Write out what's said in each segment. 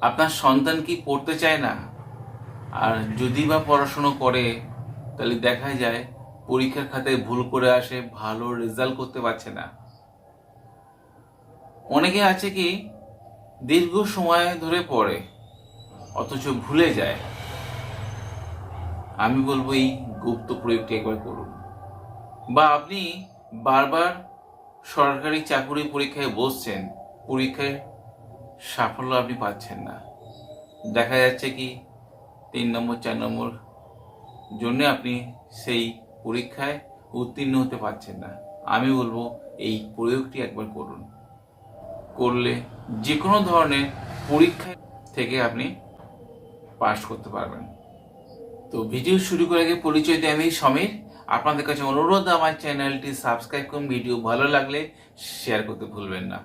আপনার সন্তান কি পড়তে চায় না? আর যদি বা পড়াশুনো করে, তাহলে দেখা যায় পরীক্ষার খাতায় ভুল করে আসে, ভালো রেজাল্ট করতে পারছে না। অনেকে আছে কি, দীর্ঘ সময় ধরে পড়ে, অথচ ভুলে যায়। আমি বলব এই গুপ্ত প্রয়োগটি একবার করুন। বা আপনি বারবার সরকারি চাকুরি পরীক্ষায় বসছেন, পরীক্ষায় সাফল্য আপনি পাচ্ছেন না। দেখা যাচ্ছে কি তিন নম্বর, চার নম্বর জন্য আপনি সেই পরীক্ষায় উত্তীর্ণ হতে পারছেন না। আমি বলব এই প্রয়োগটি একবার করুন। করলে যে কোনো ধরনের পরীক্ষা থেকে আপনি পাশ করতে পারবেন। তো ভিডিও শুরু করার আগে পরিচয় দিয়ে আমি সমীর। আপনাদের কাছে অনুরোধ, আমার চ্যানেলটি সাবস্ক্রাইব করুন। ভিডিও ভালো লাগলে শেয়ার করতে ভুলবেন না।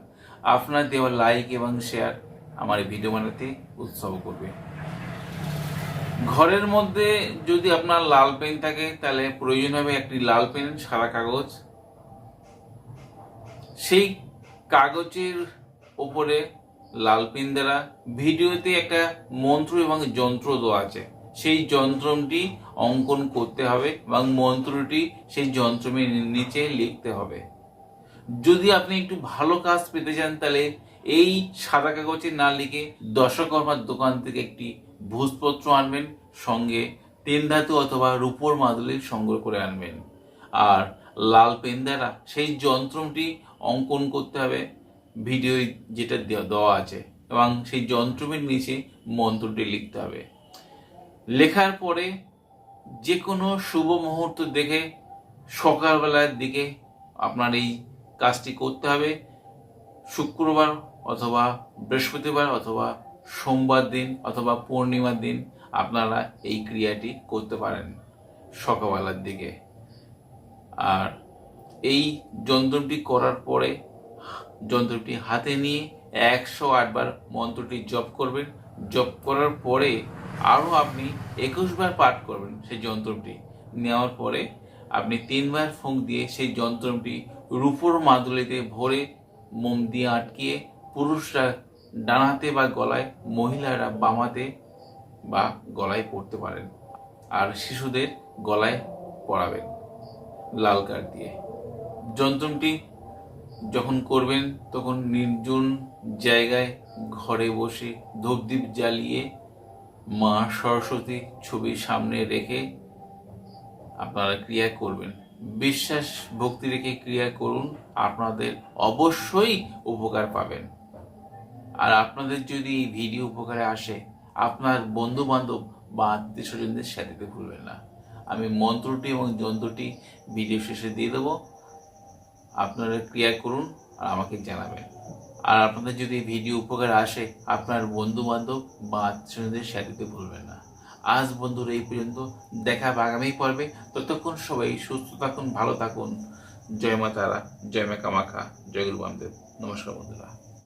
আপনার দেওয়া লাইক এবং শেয়ার আমার এই ভিডিও বানাতে উৎসাহ করবে। ঘরের মধ্যে যদি আপনার লাল পেন থাকে, তাহলে প্রয়োজন হবে একটি লাল পেন সাদা কাগজ। সেই কাগজের ওপরে লাল পেন দ্বারা ভিডিওতে একটা মন্ত্র এবং যন্ত্র দেওয়া আছে। সেই যন্ত্রটি অঙ্কন করতে হবে এবং মন্ত্রটি সেই যন্ত্রের নিচে লিখতে হবে। যদি আপনি একটু ভালো কাজ পেতে চান, তাহলে এই সাদা কাগজে না লিখে দশকর্মার দোকান থেকে একটি ভূষপত্র আনবেন, সঙ্গে তেল ধাতু অথবা রূপোর মাদুলি সংগ্রহ করে আনবেন। আর লাল পেন দ্বারা সেই যন্ত্রটি অঙ্কন করতে হবে, ভিডিও যেটা দেওয়া- দেওয়া আছে, এবং সেই যন্ত্রটির নিচে মন্ত্রটি লিখতে হবে। লেখার পরে যে কোনো শুভ মুহূর্ত দেখে সকালবেলার দিকে আপনার এই কাজটি করতে হবে শুক্রবার অথবা বৃহস্পতিবার অথবা সোমবার দিন অথবা পূর্ণিমার দিন আপনারা এই ক্রিয়াটি করতে পারেন সকালবেলার দিকে। আর এই যন্ত্রটি করার পরে যন্ত্রটি হাতে নিয়ে একশো আটবার মন্ত্রটি জপ করবেন। জপ করার পরে আরও আপনি একুশ বার পাঠ করবেন সেই যন্ত্রটি। নেওয়ার পরে আপনি তিনবার ফুঁক দিয়ে সেই যন্ত্রটি রূপোর মাদুলিতে ভরে মোম দিয়ে আটকিয়ে পুরুষরা ডানাতে বা গলায়, মহিলারা বামাতে বা গলায় পড়তে পারেন আর শিশুদের গলায় পরাবেন লাল কার্ড দিয়ে। যন্ত্রটি যখন করবেন, তখন নির্জন জায়গায় ঘরে বসে ধূপদীপ জ্বালিয়ে মা সরস্বতী ছবির সামনে রেখে আপনারা ক্রিয়া করবেন। বিশ্বাস, ভক্তি রেখে ক্রিয়া করুন, আপনাদের অবশ্যই উপকার পাবেন। আর আপনাদের যদি এই ভিডিও উপকারে আসে, আপনার বন্ধু বান্ধব বা আত্মীয় স্বজনদের সাথে ভুলবেন না। আমি মন্ত্রটি এবং যন্ত্রটি ভিডিও শেষে দিয়ে দেবো। আপনারা ক্রিয়া করুন আর আমাকে জানাবেন। আর আপনাদের যদি ভিডিও উপকার আসে, আপনার বন্ধু বান্ধব বা আত্মীয়দের দিতে ভুলবেন না। আজ বন্ধুর এই পর্যন্ত দেখা আগামী পর্বে। ততক্ষণ সবাই সুস্থ থাকুন, ভালো থাকুন। জয় মা তারা, জয় মা কামাখা, জয় গুরু নমস্কার বন্ধুরা।